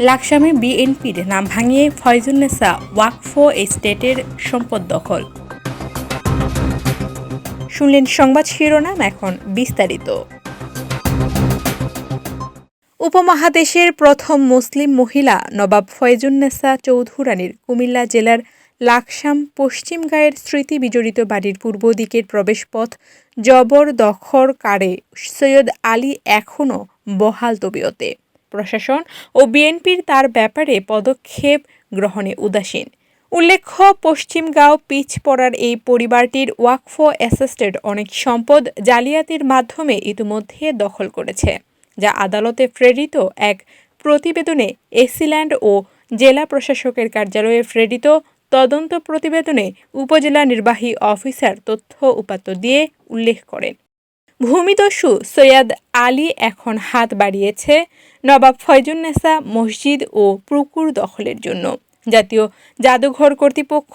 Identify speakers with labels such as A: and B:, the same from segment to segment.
A: লাকসামে বিএনপির নাম ভাঙিয়ে ফয়জুন্নেসা ওয়াকফো এস্টেটের সম্পদ দখল। শুনলেন সংবাদ শিরোনাম এখন বিস্তারিত। উপমহাদেশের প্রথম মুসলিম মহিলা নবাব ফয়জুন্নেসা চৌধুরানীর কুমিল্লা জেলার লাকসাম পশ্চিমগাঁয়ের স্মৃতি বিজড়িত বাড়ির পূর্ব দিকের প্রবেশপথ জবরদখর কারে সৈয়দ আলী এখনও বহাল তবিয়তে। প্রশাসন ও বিএনপির তার ব্যাপারে পদক্ষেপ গ্রহণে উদাসীন। উল্লেখ্য পশ্চিমগাঁও পিচ পড়ার এই পরিবারটির ওয়াকফো অ্যাসেস্টেড অনেক সম্পদ জালিয়াতির মাধ্যমে ইতিমধ্যে দখল করেছে, যা আদালতে প্রেরিত এক প্রতিবেদনে এসিল্যান্ড ও জেলা প্রশাসকের কার্যালয়ে প্রেরিত তদন্ত প্রতিবেদনে উপজেলা নির্বাহী অফিসার তথ্য উপাত্ত দিয়ে উল্লেখ করেন। ভূমিদস্যু সৈয়দ আলী এখন হাত বাড়িয়েছে নবাব ফয়জুন্নেসা মসজিদ ও পুকুর দখলের জন্য। জাতীয় জাদুঘর কর্তৃপক্ষ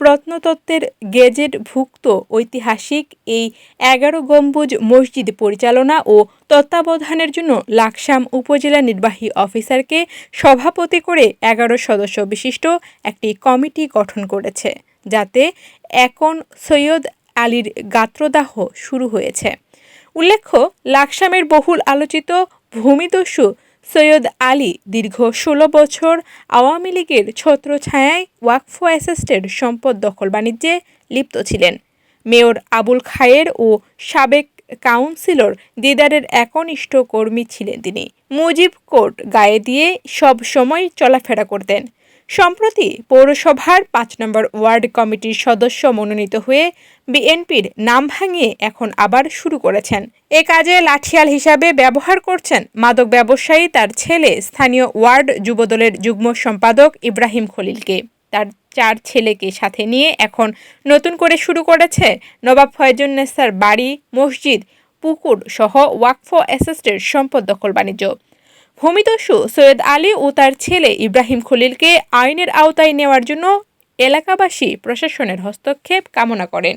A: প্রত্নতত্ত্বের গেজেটভুক্ত ঐতিহাসিক এই এগারো গম্বুজ মসজিদ পরিচালনা ও তত্ত্বাবধানের জন্য লাকসাম উপজেলা নির্বাহী অফিসারকে সভাপতি করে এগারো সদস্য বিশিষ্ট একটি কমিটি গঠন করেছে, যাতে এখন সৈয়দ আলীর গাত্রদাহ শুরু হয়েছে। উল্লেখ্য, লাকসামের বহুল আলোচিত ভূমিদস্যু সৈয়দ আলী দীর্ঘ ষোলো বছর আওয়ামী লীগের ছত্রছায়ায় ওয়াকফ অ্যাসেস্টের সম্পদ দখল বাণিজ্যে লিপ্ত ছিলেন। মেয়র আবুল খায়ের ও সাবেক কাউন্সিলর দিদারের একনিষ্ঠ কর্মী ছিলেন তিনি। মুজিব কোর্ট গায়ে দিয়ে সব সময় চলাফেরা করতেন। সম্প্রতি পৌরসভার পাঁচ নম্বর ওয়ার্ড কমিটির সদস্য মনোনীত হয়ে বিএনপির নাম ভাঙিয়ে এখন আবার শুরু করেছেন। এ কাজে লাঠিয়াল হিসাবে ব্যবহার করছেন মাদক ব্যবসায়ী তার ছেলে স্থানীয় ওয়ার্ড যুবদলের যুগ্ম সম্পাদক ইব্রাহিম খলিলকে। তার চার ছেলেকে সাথে নিয়ে এখন নতুন করে শুরু করেছে নবাব ফয়জুন্নেসার বাড়ি, মসজিদ, পুকুর সহ ওয়াকফ অ্যাসেস্টের সম্পদ দখল বাণিজ্য। ভূমিদস্যু সৈয়দ আলী ও তার ছেলে ইব্রাহিম খলিলকে আইনের আওতায় নেওয়ার জন্য এলাকাবাসী প্রশাসনের হস্তক্ষেপ কামনা করেন।